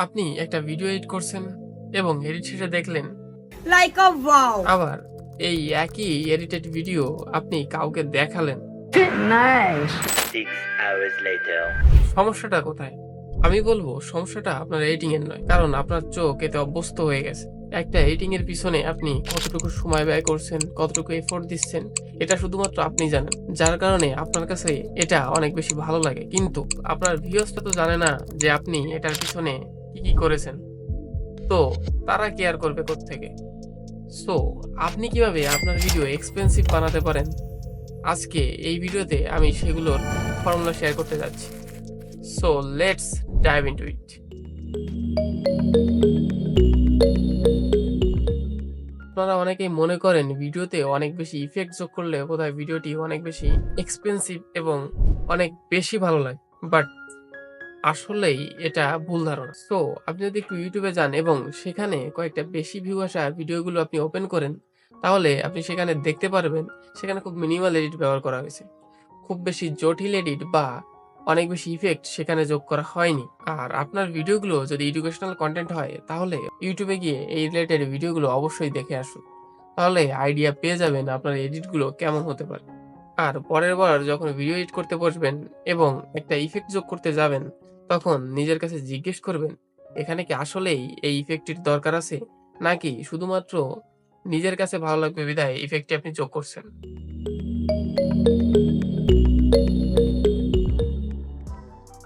আপনি একটা video edit করছেন এবং এডিট শেষে দেখলেন like a wow. আবার এই একই এডিটেড ভিডিও আপনি কাউকে দেখালেন Nice. Six hours later. সমস্যাটা কোথায় আমি বলব সমস্যাটা আপনার এডিটিং এর নয় কারণ আপনার চোখ এতে অভ্যস্ত হয়ে গেছে একটা এডিটিং এর পিছনে আপনি কতটুকু সময় ব্যয় করছেন কতটুকু এফোর্ট দিচ্ছেন এটা শুধুমাত্র আপনি জানেন যার কারণে আপনার কাছে এটা অনেক বেশি ভালো লাগে কিন্তু আপনার ভিউসটা তো জানে না যে আপনি এটার পিছনে কি কি করেছেন? তো, তারা কেয়ার করবে থেকে সো আপনি কীভাবে আপনার ভিডিও এক্সপেন্সিভ বানাতে পারেন? আজকে এই ভিডিওতে আমি সেগুলোর ফর্মুলা শেয়ার করতে যাচ্ছি। So let's dive into it আপনারা অনেকেই মনে করেন ভিডিওতে অনেক বেশি ইফেক্ট যোগ করলে বোধহয় ভিডিওটি অনেক বেশি এক্সপেন্সিভ এবং অনেক বেশি ভালো লাগে। বাট আসলেই এটা ভুল ধারণা। সো আপনি যদি একটু ইউটিউবে যান এবং সেখানে কয়েকটা বেশি ভিউ আসা ভিডিওগুলো আপনি ওপেন করেন, তাহলে আপনি সেখানে দেখতে পারবেন, সেখানে খুব মিনিমাল এডিট ব্যবহার করা হয়েছে। খুব বেশি জটিল এডিট বা অনেক বেশি ইফেক্ট সেখানে যোগ করা হয়নি। আর আপনার ভিডিওগুলো যদি এডুকেশনাল কন্টেন্ট হয়, তাহলে ইউটিউবে গিয়ে এই রিলেটেড ভিডিওগুলো অবশ্যই দেখে আসুন। তাহলে আইডিয়া পেয়ে যাবেন আপনার এডিটগুলো কেমন হতে পারে। আর পরের বার যখন ভিডিও এডিট করতে বসবেন এবং একটা ইফেক্ট যোগ করতে যাবেন, তখন নিজের কাছে জিজ্ঞেস করবেন, এখানে কি আসলেই এই ইফেক্টটির দরকার আছে? নাকি শুধুমাত্র নিজের কাছে ভালো লাগবে বিধায় ইফেক্টটি আপনি যোগ করছেন?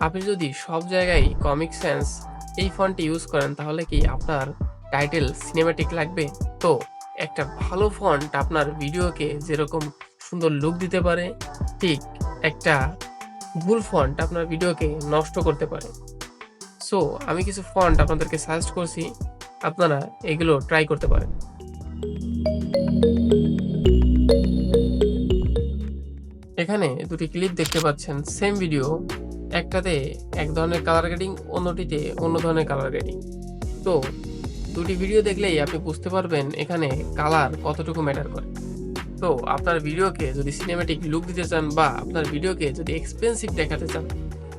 আপনি যদি সব জায়গায় কমিক সেন্স এই ফন্টটি ইউজ করেন, তাহলে কি আপনার টাইটেল সিনেমাটিক লাগবে? তো একটা ভালো ফন্ট আপনার ভিডিওকে যেরকম সুন্দর লুক দিতে পারে। ঠিক একটা ভুল ফন্ট আপনার ভিডিওকে নষ্ট করতে পারে। সো আমি কিছু ফন্ট আপনাদেরকে সাজেস্ট করছি, আপনারা এগুলো ট্রাই করতে পারেন। এখানে দুটি ক্লিপ দেখতে পাচ্ছেন সেম ভিডিও একটাতে এক ধরনের কালার গ্রেডিং অন্যটিতে অন্য ধরনের কালার গ্রেডিং তো, দুটি ভিডিও দেখলেই আপনি বুঝতে পারবেন এখানে কালার কতটুকু ম্যাটার করে। তো আপনার ভিডিওকে যদি সিনেমেটিক লুক দিতে চান বা আপনার ভিডিওকে যদি এক্সপেন্সিভ দেখাতে চান,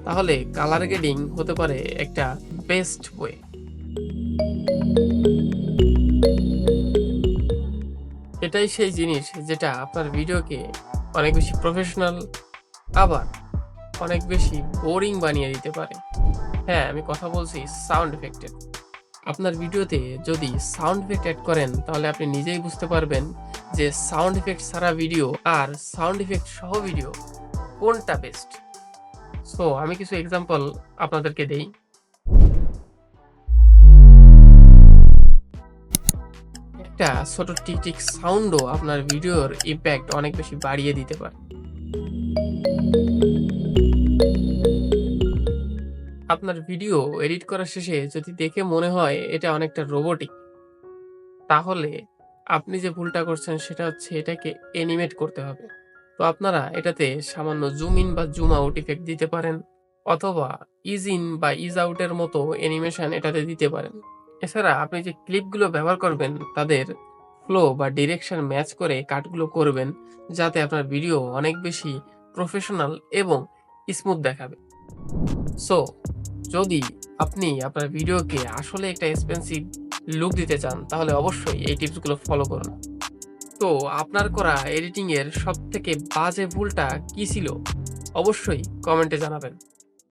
তাহলে কালার গ্রেডিং হতে পারে একটা বেস্ট ওয়ে এটাই সেই জিনিস যেটা আপনার ভিডিওকে অনেক বেশি প্রফেশনাল আবার অনেক বেশি বোরিং বানিয়ে দিতে পারে। হ্যাঁ আমি কথা বলছি সাউন্ড এফেক্টের আপনার ভিডিওতে যদি সাউন্ড এফেক্ট অ্যাড করেন, তাহলে আপনি নিজেই বুঝতে পারবেন যে সাউন্ড এফেক্ট ছাড়া ভিডিও আর সাউন্ড এফেক্ট সহ ভিডিও কোনটা বেস্ট সো আমি কিছু এক্সাম্পল আপনাদেরকে দেই। একটা ছোট টিকটিক সাউন্ডও আপনার ভিডিওর ইম্প্যাক্ট অনেক বেশি বাড়িয়ে দিতে পারে। আপনার ভিডিও এডিট করার শেষে যদি দেখে মনে হয় এটা অনেকটা রোবোটিক তাহলে আপনি যে ভুলটা করছেন সেটা হচ্ছে এটাকে অ্যানিমেট করতে হবে। তো আপনারা এটাতে সামান্য জুম ইন বা জুম আউট ইফেক্ট দিতে পারেন অথবা ইজ ইন বা ইজ আউটের মতো অ্যানিমেশন এটাতে দিতে পারেন। এছাড়া আপনি যে ক্লিপগুলো ব্যবহার করবেন, তাদের ফ্লো বা ডিরেকশন ম্যাচ করে কাটগুলো করবেন, যাতে আপনার ভিডিও অনেক বেশি প্রফেশনাল এবং স্মুথ দেখাবে। সো যদি আপনি আপনার ভিডিওকে আসলে একটা এক্সপেন্সিভ লুক দিতে চান, তাহলে অবশ্যই এই টিপসগুলো ফলো করুন। তো আপনার করা এডিটিংয়ের সবথেকে সব থেকে বাজে ভুলটা কী ছিল? অবশ্যই কমেন্টে জানাবেন।